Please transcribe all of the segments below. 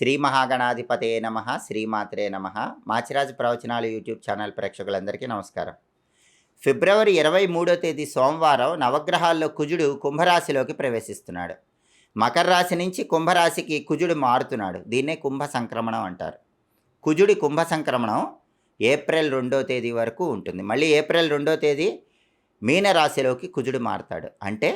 శ్రీ మహాగణాధిపతే నమ శ్రీమాత్రే నమ. మాచిరాజు ప్రవచనాలు యూట్యూబ్ ఛానల్ ప్రేక్షకులందరికీ నమస్కారం. ఫిబ్రవరి ఇరవై మూడో తేదీ సోమవారం నవగ్రహాల్లో కుజుడు కుంభరాశిలోకి ప్రవేశిస్తున్నాడు. మకర రాశి నుంచి కుంభరాశికి కుజుడు మారుతున్నాడు. దీన్నే కుంభ సంక్రమణం అంటారు. కుజుడి కుంభ సంక్రమణం ఏప్రిల్ రెండో తేదీ వరకు ఉంటుంది. మళ్ళీ ఏప్రిల్ రెండో తేదీ మీనరాశిలోకి కుజుడు మారుతాడు. అంటే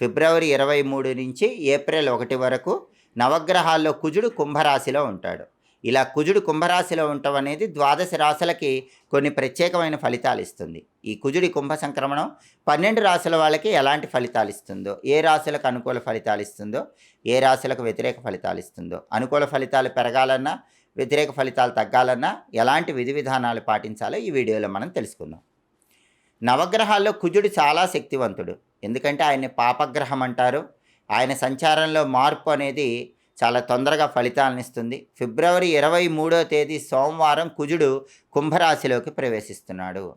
ఫిబ్రవరి ఇరవై మూడు నుంచి ఏప్రిల్ ఒకటి వరకు నవగ్రహాల్లో కుజుడు కుంభరాశిలో ఉంటాడు. ఇలా కుజుడు కుంభరాశిలో ఉండటం అనేది ద్వాదశ రాశులకి కొన్ని ప్రత్యేకమైన ఫలితాలు ఇస్తుంది. ఈ కుజుడి కుంభ సంక్రమణం పన్నెండు రాశుల వాళ్ళకి ఎలాంటి ఫలితాలు ఇస్తుందో ఏ రాశులకు అనుకూల ఫలితాలు ఇస్తుందో ఏ రాశులకు వ్యతిరేక ఫలితాలు ఇస్తుందో అనుకూల ఫలితాలు పెరగాలన్నా వ్యతిరేక ఫలితాలు తగ్గాలన్నా ఎలాంటి విధి విధానాలు పాటించాలో ఈ వీడియోలో మనం తెలుసుకుందాం. నవగ్రహాల్లో కుజుడు చాలా శక్తివంతుడు. ఎందుకంటే ఆయన్ని పాపగ్రహం అంటారు. ఆయన సంచారంలో మార్పు అనేది చాలా తొందరగా ఫలితాలను ఇస్తుంది. ఫిబ్రవరి ఇరవై మూడో తేదీ సోమవారం కుజుడు కుంభరాశిలోకి ప్రవేశిస్తున్నాడు.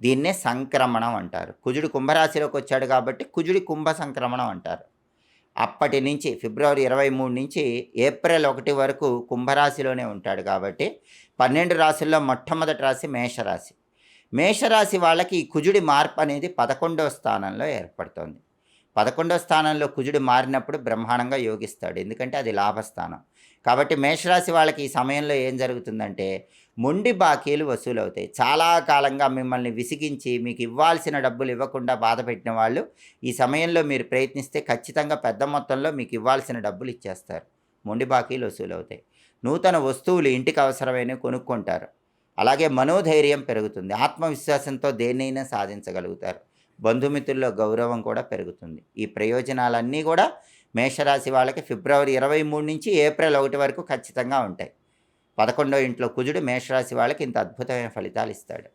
దీన్నే సంక్రమణం అంటారు. కుజుడు కుంభరాశిలోకి వచ్చాడు కాబట్టి కుజుడి కుంభ సంక్రమణం అంటారు. అప్పటి నుంచి ఫిబ్రవరి ఇరవై మూడు నుంచి ఏప్రిల్ ఒకటి వరకు కుంభరాశిలోనే ఉంటాడు కాబట్టి పన్నెండు రాశుల్లో మొట్టమొదటి రాశి మేషరాశి. మేషరాశి వాళ్ళకి ఈ కుజుడి మార్పు అనేది పదకొండవ స్థానంలో ఏర్పడుతుంది. పదకొండవ స్థానంలో కుజుడు మారినప్పుడు బ్రహ్మాండంగా యోగిస్తాడు. ఎందుకంటే అది లాభస్థానం. కాబట్టి మేషరాశి వాళ్ళకి ఈ సమయంలో ఏం జరుగుతుందంటే మొండి బాకీలు వసూలవుతాయి. చాలా కాలంగా మిమ్మల్ని విసిగించి మీకు ఇవ్వాల్సిన డబ్బులు ఇవ్వకుండా బాధపెట్టిన వాళ్ళు ఈ సమయంలో మీరు ప్రయత్నిస్తే ఖచ్చితంగా పెద్ద మొత్తంలో మీకు ఇవ్వాల్సిన డబ్బులు ఇచ్చేస్తారు. మొండి బాకీలు వసూలవుతాయి. నూతన వస్తువులు ఇంటికి అవసరమైనవి కొనుక్కుంటారు. అలాగే మనోధైర్యం పెరుగుతుంది. ఆత్మవిశ్వాసంతో దేన్నైనా సాధించగలుగుతారు. బంధుమిత్రుల్లో గౌరవం కూడా పెరుగుతుంది. ఈ ప్రయోజనాలన్నీ కూడా మేషరాశి వాళ్ళకి ఫిబ్రవరి ఇరవై మూడు నుంచి ఏప్రిల్ ఒకటి వరకు ఖచ్చితంగా ఉంటాయి. పదకొండో ఇంట్లో కుజుడు మేషరాశి వాళ్ళకి ఇంత అద్భుతమైన ఫలితాలు ఇస్తాడు.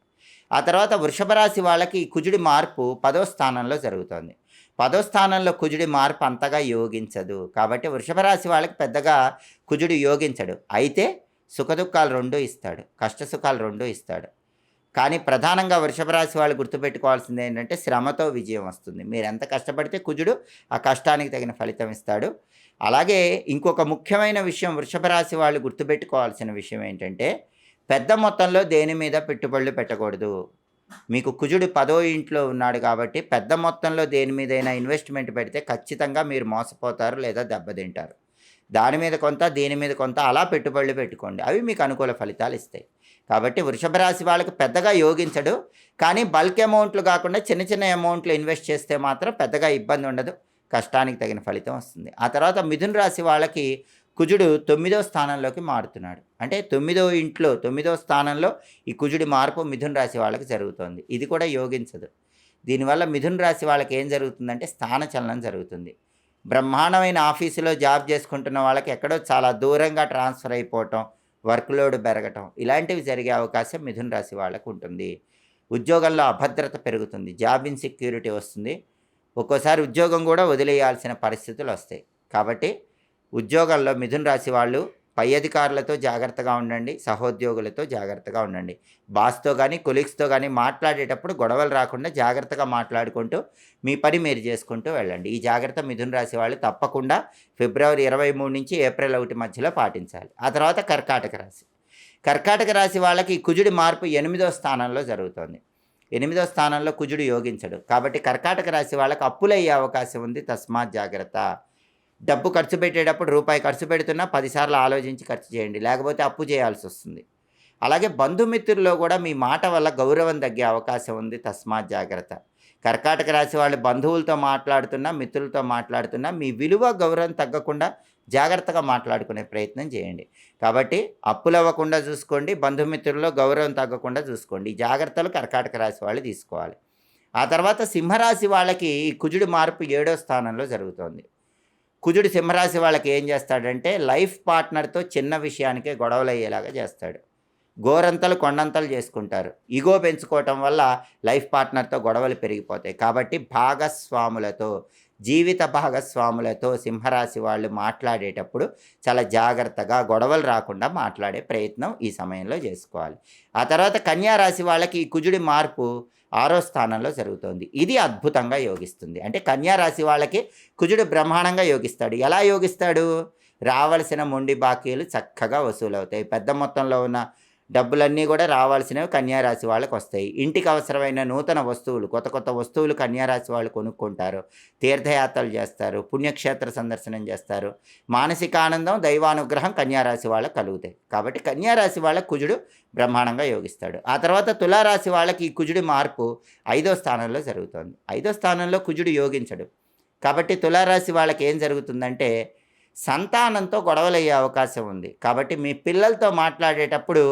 ఆ తర్వాత వృషభ రాశి వాళ్ళకి ఈ కుజుడి మార్పు పదో స్థానంలో జరుగుతుంది. పదో స్థానంలో కుజుడి మార్పు అంతగా యోగించదు. కాబట్టి వృషభ రాశి వాళ్ళకి పెద్దగా కుజుడు యోగించడు. అయితే సుఖదుఖాలు రెండూ ఇస్తాడు. కష్టసుఖాలు రెండూ ఇస్తాడు. కానీ ప్రధానంగా వృషభ రాశి వాళ్ళు గుర్తుపెట్టుకోవాల్సింది ఏంటంటే శ్రమతో విజయం వస్తుంది. మీరు ఎంత కష్టపడితే కుజుడు ఆ కష్టానికి తగిన ఫలితం ఇస్తాడు. అలాగే ఇంకొక ముఖ్యమైన విషయం వృషభ రాశి వాళ్ళు గుర్తుపెట్టుకోవాల్సిన విషయం ఏంటంటే పెద్ద మొత్తంలో దేని మీద పెట్టుబడులు పెట్టకూడదు. మీకు కుజుడు పదో ఇంట్లో ఉన్నాడు కాబట్టి పెద్ద మొత్తంలో దేని మీదైనా ఇన్వెస్ట్మెంట్ పెడితే ఖచ్చితంగా మీరు మోసపోతారు లేదా దెబ్బతింటారు. దాని మీద కొంత దీని మీద కొంత అలా పెట్టుబడులు పెట్టుకోండి. అవి మీకు అనుకూల ఫలితాలు ఇస్తాయి. కాబట్టి వృషభ రాశి వాళ్ళకి పెద్దగా యోగించడు. కానీ బల్క్ అమౌంట్లు కాకుండా చిన్న చిన్న అమౌంట్లు ఇన్వెస్ట్ చేస్తే మాత్రం పెద్దగా ఇబ్బంది ఉండదు. కష్టానికి తగిన ఫలితం వస్తుంది. ఆ తర్వాత మిథున రాశి వాళ్ళకి కుజుడు తొమ్మిదో స్థానంలోకి మారుతున్నాడు. అంటే తొమ్మిదో ఇంట్లో తొమ్మిదో స్థానంలో ఈ కుజుడి మార్పు మిథున రాశి వాళ్ళకి జరుగుతుంది. ఇది కూడా యోగించదు. దీనివల్ల మిథున రాశి వాళ్ళకి ఏం జరుగుతుందంటే స్థానచలనం జరుగుతుంది. బ్రహ్మాండమైన ఆఫీసులో జాబ్ చేసుకుంటున్న వాళ్ళకి ఎక్కడో చాలా దూరంగా ట్రాన్స్ఫర్ అయిపోవటం వర్క్ లోడ్ పెరగటం ఇలాంటివి జరిగే అవకాశం మిథున రాశి వాళ్ళకు ఉంటుంది. ఉద్యోగంలో అభద్రత పెరుగుతుంది జాబ్ ఇన్సెక్యూరిటీ వస్తుంది. ఒక్కోసారి ఉద్యోగం కూడా వదిలేయాల్సిన పరిస్థితులు వస్తాయి. కాబట్టి ఉద్యోగంలో మిథున రాశి వాళ్ళు పై అధికారులతో జాగ్రత్తగా ఉండండి సహోద్యోగులతో జాగ్రత్తగా ఉండండి. బాస్తో కానీ కొలీగ్స్తో కానీ మాట్లాడేటప్పుడు గొడవలు రాకుండా జాగ్రత్తగా మాట్లాడుకుంటూ మీ పని మీరు చేసుకుంటూ వెళ్ళండి. ఈ జాగ్రత్త మిథున రాశి వాళ్ళు తప్పకుండా ఫిబ్రవరి ఇరవై మూడు నుంచి ఏప్రిల్ ఒకటి మధ్యలో పాటించాలి. ఆ తర్వాత కర్కాటక రాశి. కర్కాటక రాశి వాళ్ళకి కుజుడి మార్పు ఎనిమిదో స్థానంలో జరుగుతోంది. ఎనిమిదో స్థానంలో కుజుడు యోగించడు. కాబట్టి కర్కాటక రాశి వాళ్ళకి అప్పులయ్యే అవకాశం ఉంది. తస్మాత్ జాగ్రత్త. డబ్బు ఖర్చు పెట్టేటప్పుడు రూపాయి ఖర్చు పెడుతున్నా పదిసార్లు ఆలోచించి ఖర్చు చేయండి లేకపోతే అప్పు చేయాల్సి వస్తుంది. అలాగే బంధుమిత్రుల్లో కూడా మీ మాట వల్ల గౌరవం తగ్గే అవకాశం ఉంది తస్మాత్ జాగ్రత్త. కర్కాటక రాశి వాళ్ళు బంధువులతో మాట్లాడుతున్నా మిత్రులతో మాట్లాడుతున్నా మీ విలువ గౌరవం తగ్గకుండా జాగ్రత్తగా మాట్లాడుకునే ప్రయత్నం చేయండి. కాబట్టి అప్పులు అవ్వకుండా చూసుకోండి బంధుమిత్రుల్లో గౌరవం తగ్గకుండా చూసుకోండి. ఈ జాగ్రత్తలు కర్కాటక రాశి వాళ్ళు తీసుకోవాలి. ఆ తర్వాత సింహరాశి వాళ్ళకి ఈ కుజుడి మార్పు ఏడో స్థానంలో జరుగుతోంది. కుజుడు సింహరాశి వాళ్ళకి ఏం చేస్తాడంటే లైఫ్ పార్ట్నర్తో చిన్న విషయానికే గొడవలు అయ్యేలాగా చేస్తాడు. గోరంతలు కొండంతలు చేసుకుంటారు. ఇగో పెంచుకోవటం వల్ల లైఫ్ పార్ట్నర్తో గొడవలు పెరిగిపోతాయి. కాబట్టి భాగస్వాములతో జీవిత భాగస్వాములతో సింహరాశి వాళ్ళు మాట్లాడేటప్పుడు చాలా జాగ్రత్తగా గొడవలు రాకుండా మాట్లాడే ప్రయత్నం ఈ సమయంలో చేసుకోవాలి. ఆ తర్వాత కన్యారాశి వాళ్ళకి ఈ కుజుడి మార్పు ఆరో స్థానంలో జరుగుతోంది. ఇది అద్భుతంగా యోగిస్తుంది. అంటే కన్యా రాశి వాళ్ళకి కుజుడు బ్రహ్మాండంగా యోగిస్తాడు. ఎలా యోగిస్తాడు? రావలసిన మొండి బాకీలు చక్కగా వసూలవుతాయి. పెద్ద మొత్తంలో ఉన్న డబ్బులన్నీ కూడా రావాల్సినవి కన్యారాశి వాళ్ళకు వస్తాయి. ఇంటికి అవసరమైన నూతన వస్తువులు కొత్త కొత్త వస్తువులు కన్యారాశి వాళ్ళు కొనుక్కుంటారు. తీర్థయాత్రలు చేస్తారు పుణ్యక్షేత్ర సందర్శనం చేస్తారు. మానసిక ఆనందం దైవానుగ్రహం కన్యారాశి వాళ్ళకు కలుగుతాయి. కాబట్టి కన్యారాశి వాళ్ళకు కుజుడు బ్రహ్మాండంగా యోగిస్తాడు. ఆ తర్వాత తులారాశి వాళ్ళకి ఈ కుజుడి మార్పు ఐదో స్థానంలో జరుగుతుంది. ఐదో స్థానంలో కుజుడు యోగించడు. కాబట్టి తులారాశి వాళ్ళకి ఏం జరుగుతుందంటే సంతానంతో గొడవలు అయ్యే అవకాశం ఉంది. కాబట్టి మీ పిల్లలతో మాట్లాడేటప్పుడు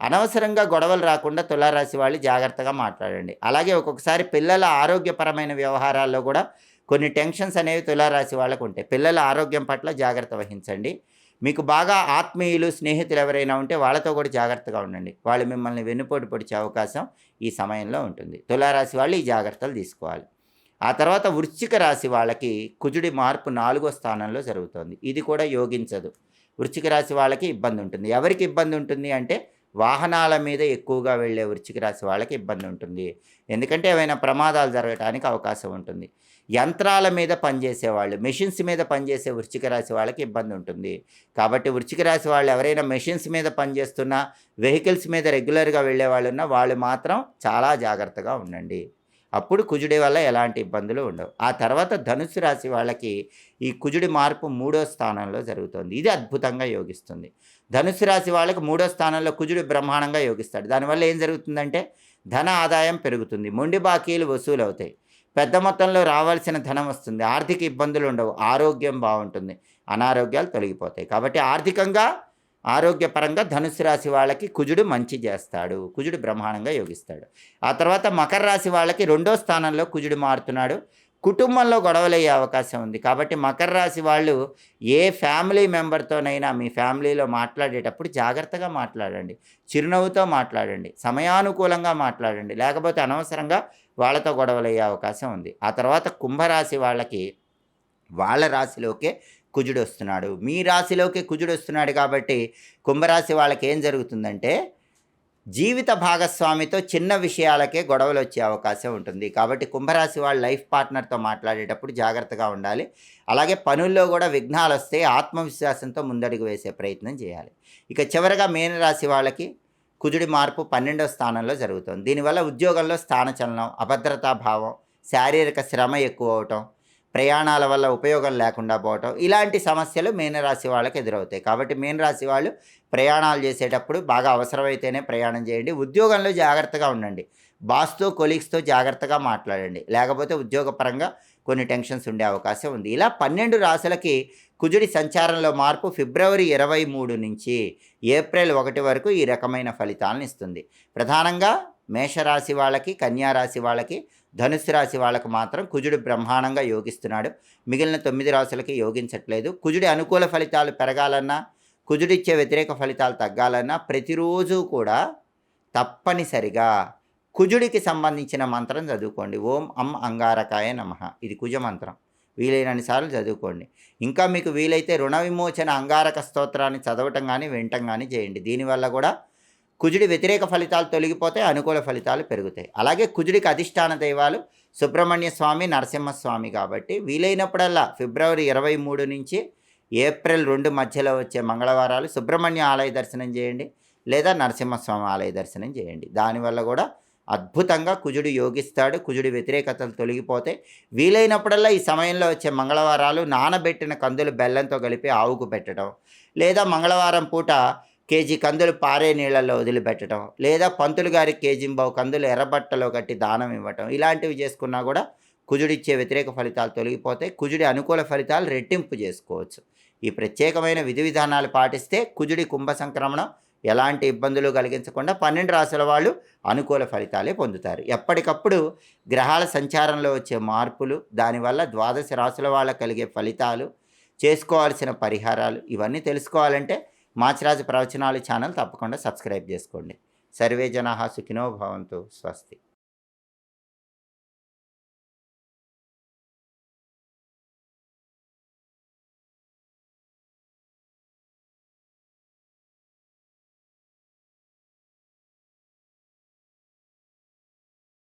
అనవసరంగా గొడవలు రాకుండా తులారాశి వాళ్ళు జాగ్రత్తగా మాట్లాడండి. అలాగే ఒక్కొక్కసారి పిల్లల ఆరోగ్యపరమైన వ్యవహారాల్లో కూడా కొన్ని టెన్షన్స్ అనేవి తులారాశి వాళ్ళకు ఉంటాయి. పిల్లల ఆరోగ్యం పట్ల జాగ్రత్త వహించండి. మీకు బాగా ఆత్మీయులు స్నేహితులు ఎవరైనా ఉంటే వాళ్ళతో కూడా జాగ్రత్తగా ఉండండి. వాళ్ళు మిమ్మల్ని వెన్నుపోటు పొడిచే అవకాశం ఈ సమయంలో ఉంటుంది. తులారాశి వాళ్ళు ఈ జాగ్రత్తలు తీసుకోవాలి. ఆ తర్వాత వృశ్చిక రాశి వాళ్ళకి కుజుడి మార్పు నాలుగో స్థానంలో జరుగుతుంది. ఇది కూడా యోగించదు. వృశ్చిక రాశి వాళ్ళకి ఇబ్బంది ఉంటుంది. ఎవరికి ఇబ్బంది ఉంటుంది అంటే వాహనాల మీద ఎక్కువగా వెళ్ళే వృశ్చిక రాశి వాళ్ళకి ఇబ్బంది ఉంటుంది. ఎందుకంటే ఏమైనా ప్రమాదాలు జరగడానికి అవకాశం ఉంటుంది. యంత్రాల మీద పనిచేసే వాళ్ళు మెషిన్స్ మీద పనిచేసే వృశ్చిక రాశి వాళ్ళకి ఇబ్బంది ఉంటుంది. కాబట్టి వృశ్చిక రాశి వాళ్ళు ఎవరైనా మెషిన్స్ మీద పనిచేస్తున్నా వెహికల్స్ మీద రెగ్యులర్గా వెళ్ళే వాళ్ళు ఉన్నా వాళ్ళు మాత్రం చాలా జాగ్రత్తగా ఉండండి. అప్పుడు కుజుడి వల్ల ఎలాంటి ఇబ్బందులు ఉండవు. ఆ తర్వాత ధనుసు రాశి వాళ్ళకి ఈ కుజుడి మార్పు మూడో స్థానంలో జరుగుతుంది. ఇది అద్భుతంగా యోగిస్తుంది. ధనుసు రాశి వాళ్ళకి మూడో స్థానంలో కుజుడు బ్రహ్మాండంగా యోగిస్తాడు. దానివల్ల ఏం జరుగుతుందంటే ధన ఆదాయం పెరుగుతుంది. మొండి బాకీలు వసూలు అవుతాయి పెద్ద మొత్తంలో రావాల్సిన ధనం వస్తుంది. ఆర్థిక ఇబ్బందులు ఉండవు. ఆరోగ్యం బాగుంటుంది. అనారోగ్యాలు తొలగిపోతాయి. కాబట్టి ఆర్థికంగా ఆరోగ్యపరంగా ధనుసు రాశి వాళ్ళకి కుజుడు మంచి చేస్తాడు. కుజుడు బ్రహ్మాండంగా యోగిస్తాడు. ఆ తర్వాత మకర రాశి వాళ్ళకి రెండో స్థానంలో కుజుడు మారుతున్నాడు. కుటుంబంలో గొడవలయ్యే అవకాశం ఉంది. కాబట్టి మకర రాశి వాళ్ళు ఏ ఫ్యామిలీ మెంబర్తోనైనా మీ ఫ్యామిలీలో మాట్లాడేటప్పుడు జాగ్రత్తగా మాట్లాడండి. చిరునవ్వుతో మాట్లాడండి. సమయానుకూలంగా మాట్లాడండి. లేకపోతే అనవసరంగా వాళ్ళతో గొడవలయ్యే అవకాశం ఉంది. ఆ తర్వాత కుంభరాశి వాళ్ళకి వాళ్ళ రాశిలోకే కుజుడు వస్తున్నాడు మీ రాశిలోకి కుజుడు వస్తున్నాడు కాబట్టి కుంభరాశి వాళ్ళకి ఏం జరుగుతుందంటే జీవిత భాగస్వామితో చిన్న విషయాలకే గొడవలు వచ్చే అవకాశం ఉంటుంది. కాబట్టి కుంభరాశి వాళ్ళ లైఫ్ పార్ట్నర్తో మాట్లాడేటప్పుడు జాగ్రత్తగా ఉండాలి. అలాగే పనుల్లో కూడా విఘ్నాలు వస్తే ఆత్మవిశ్వాసంతో ముందడుగు వేసే ప్రయత్నం చేయాలి. ఇక చివరగా మీనరాశి వాళ్ళకి కుజుడి మార్పు పన్నెండవ స్థానంలో జరుగుతుంది. దీనివల్ల ఉద్యోగంలో స్థానచలనం అభద్రతా భావం శారీరక శ్రమ ఎక్కువ అవటం ప్రయాణాల వల్ల ఉపయోగం లేకుండా పోవటం ఇలాంటి సమస్యలు మీనరాశి వాళ్ళకి ఎదురవుతాయి. కాబట్టి మీనరాశి వాళ్ళు ప్రయాణాలు చేసేటప్పుడు బాగా అవసరమైతేనే ప్రయాణం చేయండి. ఉద్యోగంలో జాగ్రత్తగా ఉండండి. బాస్తో కొలీగ్స్తో జాగ్రత్తగా మాట్లాడండి. లేకపోతే ఉద్యోగపరంగా కొన్ని టెన్షన్స్ ఉండే అవకాశం ఉంది. ఇలా పన్నెండు రాశులకి కుజుడి సంచారంలో మార్పు ఫిబ్రవరి ఇరవై మూడు నుంచి ఏప్రిల్ ఒకటి వరకు ఈ రకమైన ఫలితాలను ఇస్తుంది. ప్రధానంగా మేషరాశి వాళ్ళకి కన్యారాశి వాళ్ళకి ధనుసు రాశి వాళ్ళకి మాత్రం కుజుడు బ్రహ్మాండంగా యోగిస్తున్నాడు. మిగిలిన తొమ్మిది రాశులకి యోగించట్లేదు. కుజుడి అనుకూల ఫలితాలు పెరగాలన్నా కుజుడిచ్చే వ్యతిరేక ఫలితాలు తగ్గాలన్నా ప్రతిరోజు కూడా తప్పనిసరిగా కుజుడికి సంబంధించిన మంత్రం చదువుకోండి. ఓం అం అంగారకాయ నమ. ఇది కుజ మంత్రం. వీలైనన్ని సార్లు చదువుకోండి. ఇంకా మీకు వీలైతే రుణ విమోచన అంగారక స్తోత్రాన్ని చదవటం కానీ వినటం కానీ చేయండి. దీనివల్ల కూడా కుజుడి వ్యతిరేక ఫలితాలు తొలగిపోతే అనుకూల ఫలితాలు పెరుగుతాయి. అలాగే కుజుడికి అధిష్టాన దైవాలు సుబ్రహ్మణ్య స్వామి నరసింహస్వామి కాబట్టి వీలైనప్పుడల్లా ఫిబ్రవరి ఇరవై మూడు నుంచి ఏప్రిల్ రెండు మధ్యలో వచ్చే మంగళవారాలు సుబ్రహ్మణ్య ఆలయ దర్శనం చేయండి లేదా నరసింహస్వామి ఆలయ దర్శనం చేయండి. దానివల్ల కూడా అద్భుతంగా కుజుడు యోగిస్తాడు కుజుడి వ్యతిరేకతలు తొలగిపోతే వీలైనప్పుడల్లా ఈ సమయంలో వచ్చే మంగళవారాలు నానబెట్టిన కందులు బెల్లంతో కలిపి ఆవుకు పెట్టడం లేదా మంగళవారం పూట కేజీ కందులు పారే నీళ్ళల్లో వదిలిపెట్టడం లేదా పంతులు గారి కేజీంబావు కందులు ఎర్రబట్టలో కట్టి దానం ఇవ్వటం ఇలాంటివి చేసుకున్నా కూడా కుజుడిచ్చే వ్యతిరేక ఫలితాలు తొలగిపోతే కుజుడి అనుకూల ఫలితాలు రెట్టింపు చేసుకోవచ్చు. ఈ ప్రత్యేకమైన విధి విధానాలు పాటిస్తే కుజుడి కుంభ సంక్రమణం ఎలాంటి ఇబ్బందులు కలిగించకుండా పన్నెండు రాసుల వాళ్ళు అనుకూల ఫలితాలే పొందుతారు. ఎప్పటికప్పుడు గ్రహాల సంచారంలో వచ్చే మార్పులు దానివల్ల ద్వాదశ రాసుల వాళ్ళ కలిగే ఫలితాలు చేసుకోవాల్సిన పరిహారాలు ఇవన్నీ తెలుసుకోవాలంటే మాచిరాజు ప్రవచనాలు ఛానల్ తప్పకుండా సబ్స్క్రైబ్ చేసుకోండి. సర్వే జనా సుఖినో భవంతు. స్వస్తి.